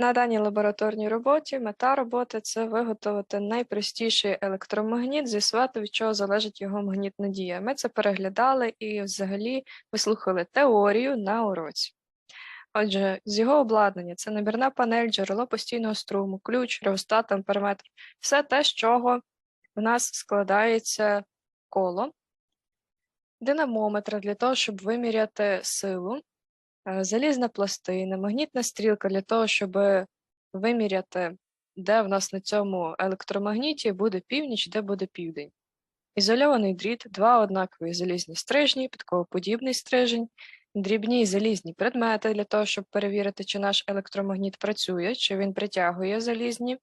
На даній лабораторній роботі мета роботи це виготовити найпростіший електромагніт, зі з'ясувати, від чого залежить його магнітна дія. Ми це переглядали і взагалі вислухали теорію на уроці. Отже, з його обладнання це набірна панель, джерело постійного струму, ключ, реостат, амперметр, все те, з чого в нас складається коло, динамометр для того, щоб виміряти силу, залізна пластина, магнітна стрілка для того, щоб виміряти, де в нас на цьому електромагніті буде північ, де буде південь. Ізольований дріт, два однакові залізні стрижні, підковоподібний стрижень, дрібні залізні предмети для того, щоб перевірити, чи наш електромагніт працює, чи він притягує залізні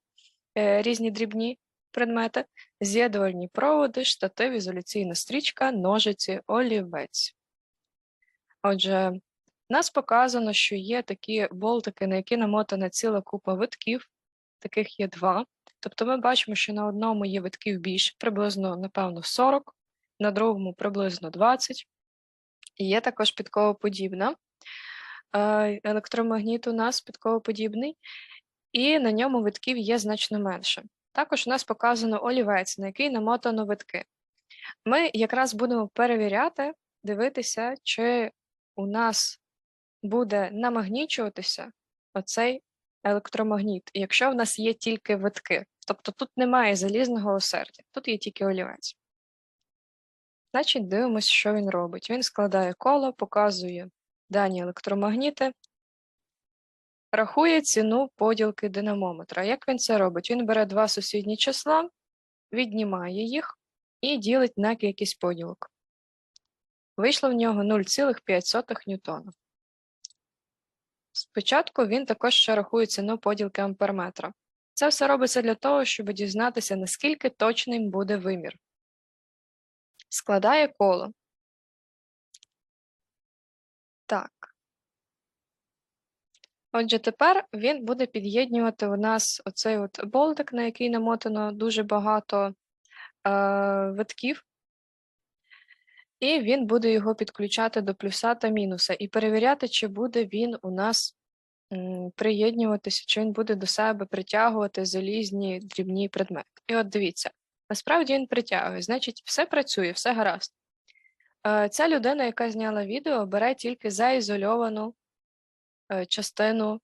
е, різні дрібні предмети, з'єднувальні проводи, штатив, ізоляційна стрічка, ножиці, олівець. Отже, нас показано, що є такі болтики, на які намотана ціла купа витків, таких є два. Тобто ми бачимо, що на одному є витків більше, приблизно, напевно, 40, на другому приблизно 20. І є також підковоподібна. Е, Електромагніт у нас підковоподібний, і на ньому витків є значно менше. Також у нас показано олівець, на який намотано витки. Ми якраз будемо перевіряти, дивитися, чи у нас буде намагнічуватися оцей електромагніт, якщо в нас є тільки витки. Тобто тут немає залізного осердя, тут є тільки олівець. Значить, дивимося, що він робить. Він складає коло, показує дані електромагніти, рахує ціну поділки динамометра. Як він це робить? Він бере два сусідні числа, віднімає їх і ділить на кількість поділок. Вийшло в нього 0,5 ньютона. Спочатку він також ще рахує ціну поділки амперметра. Це все робиться для того, щоб дізнатися, наскільки точним буде вимір. Складає коло. Так. Отже, тепер він буде під'єднувати у нас оцей от болтик, на який намотано дуже багато е, витків, і він буде його підключати до плюса та мінуса і перевіряти, чи буде він у нас приєднюватися, чи він буде до себе притягувати залізні дрібні предмети. І от дивіться, насправді він притягує, значить, все працює, все гаразд. Е, Ця людина, яка зняла відео, бере тільки заізольовану е, частину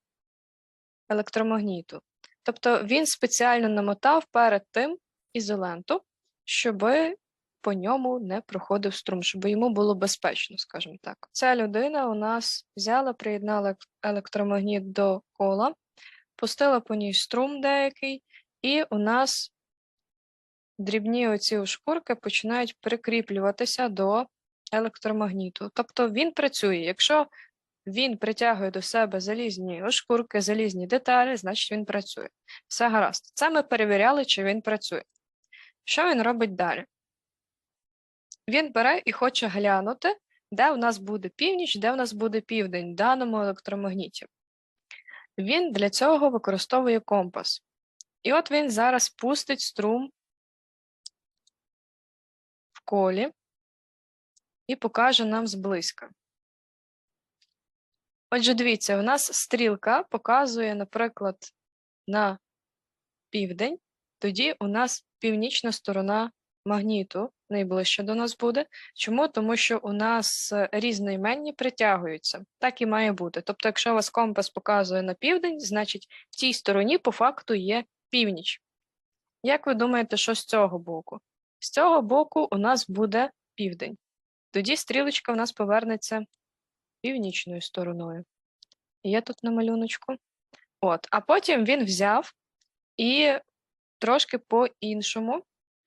електромагніту. Тобто він спеціально намотав перед тим ізоленту, щоб по ньому не проходив струм, щоб йому було безпечно, скажімо так. Ця людина у нас взяла, приєднала електромагніт до кола, пустила по ній струм деякий, і у нас дрібні оці шкурки починають прикріплюватися до електромагніту. Тобто він працює. Якщо він притягує до себе залізні шкурки, залізні деталі, значить він працює. Все гаразд. Це ми перевіряли, чи він працює. Що він робить далі? Він бере і хоче глянути, де у нас буде північ, де у нас буде південь в даному електромагніті. Він для цього використовує компас. І от він зараз пустить струм в колі і покаже нам зблизька. Отже, дивіться, у нас стрілка показує, наприклад, на південь, тоді у нас північна сторона магніту найближче до нас буде. Чому? Тому що у нас е, різноіменні притягуються. Так і має бути. Тобто, якщо вас компас показує на південь, значить в тій стороні по факту є північ. Як ви думаєте, що з цього боку? З цього боку у нас буде південь. Тоді стрілочка у нас повернеться північною стороною. Є тут на малюночку. От, а потім він взяв і трошки по-іншому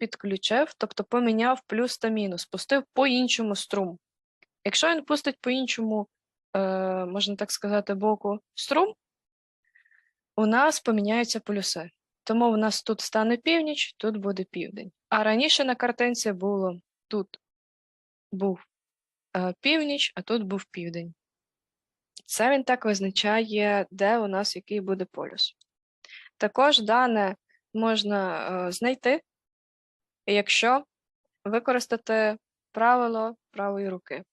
підключив, тобто поміняв плюс та мінус, пустив по-іншому струм. Якщо він пустить по-іншому, е, можна так сказати, боку струм, у нас поміняються плюси. Тому у нас тут стане північ, тут буде південь. А раніше на картинці було тут був е, північ, а тут був південь. Це він так визначає, де у нас який буде полюс. Також дане можна е, знайти, якщо використати правило правої руки.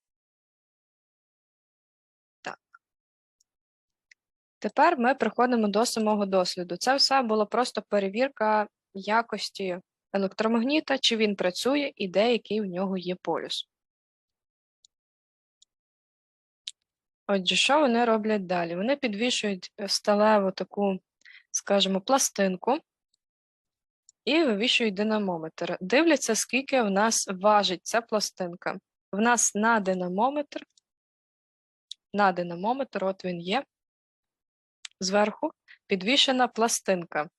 Так. Тепер ми приходимо до самого досліду. Це все було просто перевірка якості електромагніта, чи він працює і де який в нього є полюс. Отже, що вони роблять далі? Вони підвішують сталеву таку, скажімо, пластинку і вивішують динамометр. Дивляться, скільки в нас важить ця пластинка. В нас на динамометр, на динамометр, от він є, зверху підвішена пластинка.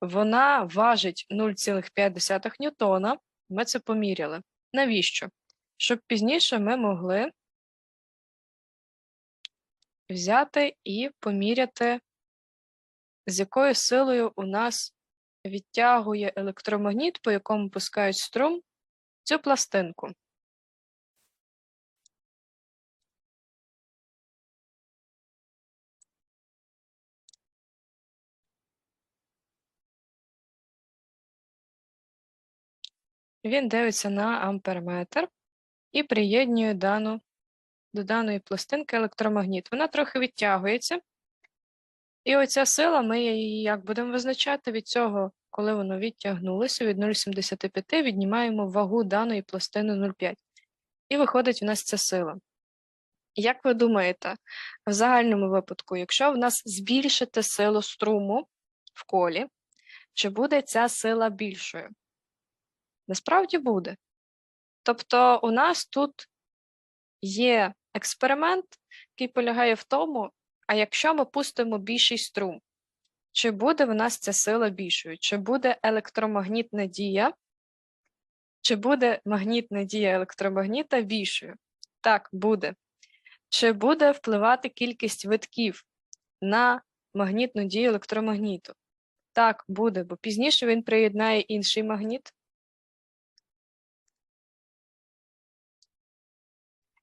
Вона важить 0,5 ньютона. Ми це поміряли. Навіщо? Щоб пізніше ми могли взяти і поміряти, з якою силою у нас відтягує електромагніт, по якому пускають струм, цю пластинку. Він дивиться на амперметр і приєднує дану, до даної пластинки електромагніт. Вона трохи відтягується. І оця сила, ми її як будемо визначати від цього, коли воно відтягнулося від 0,75, віднімаємо вагу даної пластини 0,5. І виходить в нас ця сила. Як ви думаєте, в загальному випадку, якщо в нас збільшити силу струму в колі, чи буде ця сила більшою? Насправді буде. Тобто, у нас тут є експеримент, який полягає в тому, а якщо ми пустимо більший струм, чи буде в нас ця сила більшою? Чи буде електромагнітна дія, чи буде магнітна дія електромагніта більшою? Так, буде. Чи буде впливати кількість витків на магнітну дію електромагніту? Так, буде, бо пізніше він приєднає інший магніт.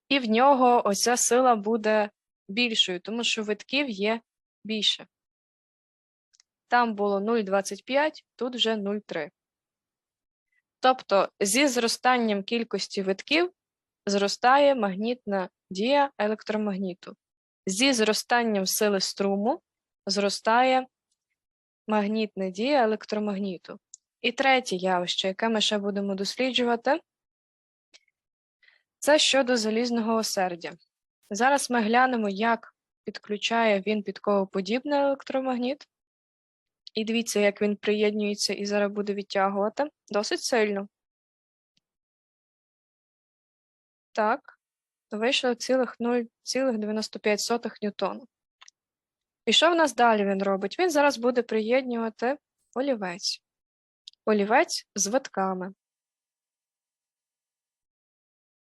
І в нього оця сила буде більшою, тому що витків є більше. Там було 0,25, тут вже 0,3. Тобто зі зростанням кількості витків зростає магнітна дія електромагніту. Зі зростанням сили струму зростає магнітна дія електромагніту. І третє явище, яке ми ще будемо досліджувати, це щодо залізного осердя. Зараз ми глянемо, як підключає він підковоподібний електромагніт. І дивіться, як він приєднюється і зараз буде відтягувати. Досить сильно. Так, вийшло цілих 0,95 ньютона. І що в нас далі він робить? Він зараз буде приєднювати олівець. Олівець з витками.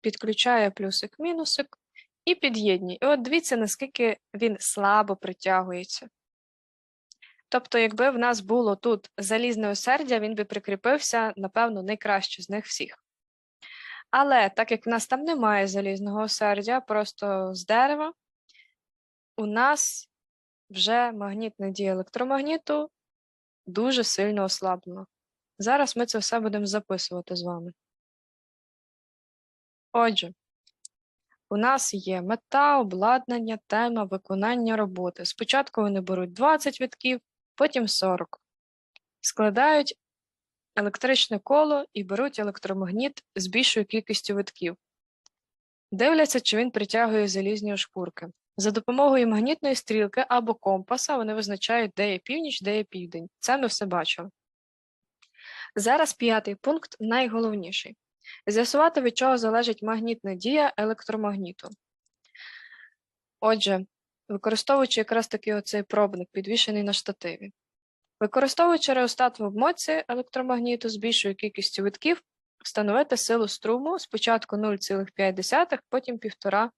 Підключає плюсик-мінусик і під'єднює. І от дивіться, наскільки він слабо притягується. Тобто, якби в нас було тут залізне осердя, він би прикріпився, напевно, найкраще з них всіх. Але так як в нас там немає залізного осердя, просто з дерева, у нас вже магнітна дія електромагніту дуже сильно ослаблена. Зараз ми це все будемо записувати з вами. Отже, у нас є мета, обладнання, тема, виконання роботи. Спочатку вони беруть 20 витків, потім 40. Складають електричне коло і беруть електромагніт з більшою кількістю витків. Дивляться, чи він притягує залізні шкурки. За допомогою магнітної стрілки або компаса вони визначають, де є північ, де є південь. Це ми все бачили. Зараз п'ятий пункт найголовніший. З'ясувати, від чого залежить магнітна дія електромагніту. Отже, використовуючи якраз таки оцей пробник, підвішений на штативі. Використовуючи реостат в обмотці електромагніту з більшою кількістю витків, встановити силу струму спочатку 0,5, потім 1,5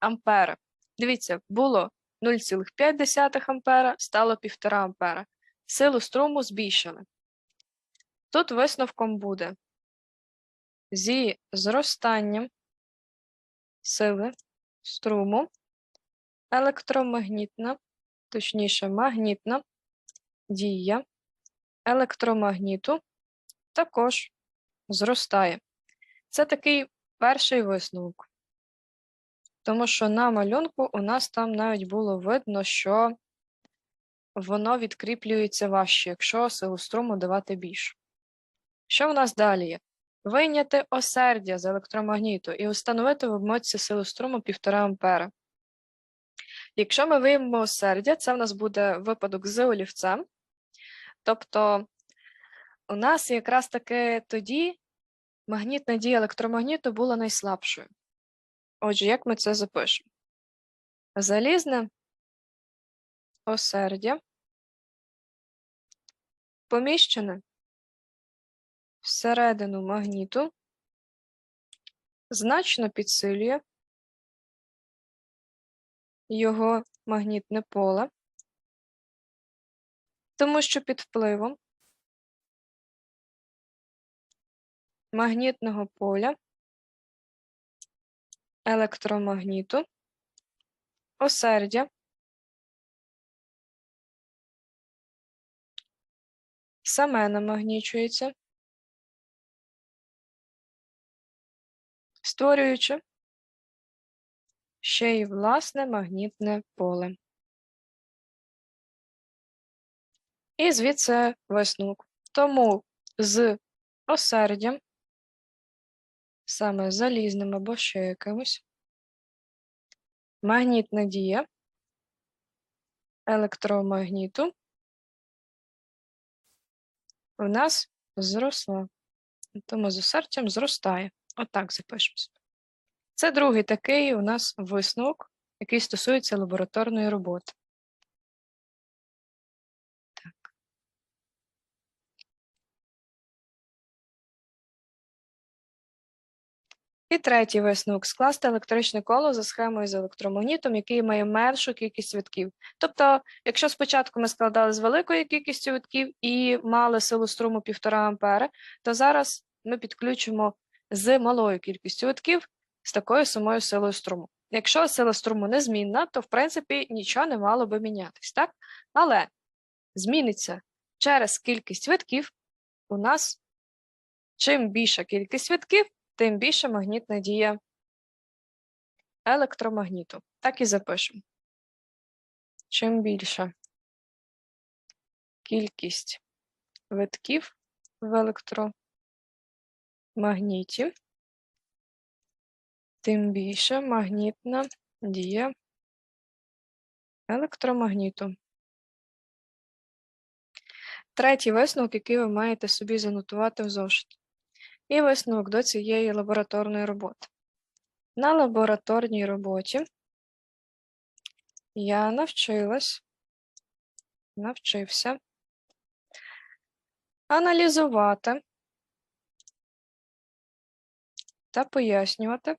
ампера. Дивіться, було 0,5 ампера, стало 1,5 ампера. Силу струму збільшили. Тут висновком буде зі зростанням сили струму електромагнітна, точніше, магнітна дія електромагніту також зростає. Це такий перший висновок. Тому що на малюнку у нас там навіть було видно, що воно відкріплюється важче, якщо силу струму давати більше. Що в нас далі є? Вийняти осердя з електромагніту і установити в обмотці силу струму 1,5 ампера. Якщо ми виймемо осердя, це в нас буде випадок з олівцем. Тобто у нас якраз таки тоді магнітна дія електромагніту була найслабшою. Отже, як ми це запишемо? Залізне осердя поміщене всередину магніту. Значно підсилює його магнітне поле, тому що під впливом магнітного поля електромагніту осердя саме намагнічується, створюючи ще й власне магнітне поле. І звідси висновок. Тому з осердям, саме залізним або ще якимось, магнітна дія електромагніту у нас зросла. Тому з осердям зростає. Отак запишемо. собі. Це другий такий у нас висновок, який стосується лабораторної роботи. Так. І третій висновок скласти електричне коло за схемою з електромагнітом, який має меншу кількість витків. Тобто, якщо спочатку ми складали з великою кількістю витків і мали силу струму 1,5 ампера, то зараз ми підключимо з малою кількістю витків з такою самою силою струму. Якщо сила струму незмінна, то в принципі нічого не мало би мінятись, так? Але зміниться через кількість витків, у нас чим більша кількість витків, тим більша магнітна дія електромагніту. Так і запишемо. Чим більша кількість витків в електромагніті, тим більше магнітна дія електромагніту. Третій висновок, який ви маєте собі занотувати в зошит. І висновок до цієї лабораторної роботи. На лабораторній роботі я навчилась, навчився аналізувати та пояснювати,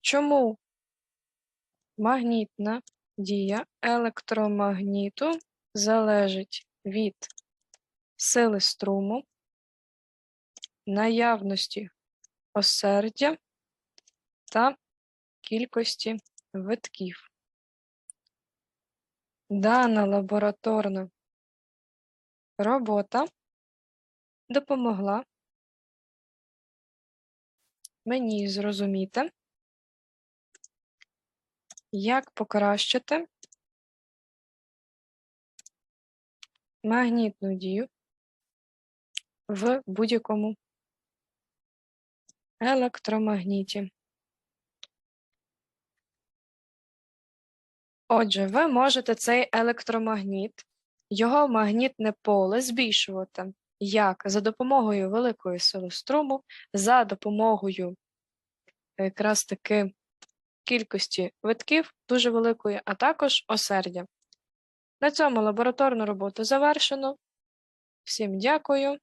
чому магнітна дія електромагніту залежить від сили струму, наявності осердя та кількості витків. Дана лабораторна робота допомогла мені зрозуміти, як покращити магнітну дію в будь-якому електромагніті. Отже, ви можете цей електромагніт, його магнітне поле збільшувати як за допомогою великої сили струму, за допомогою якраз таки кількості витків дуже великої, а також осердя. На цьому лабораторну роботу завершено. Всім дякую.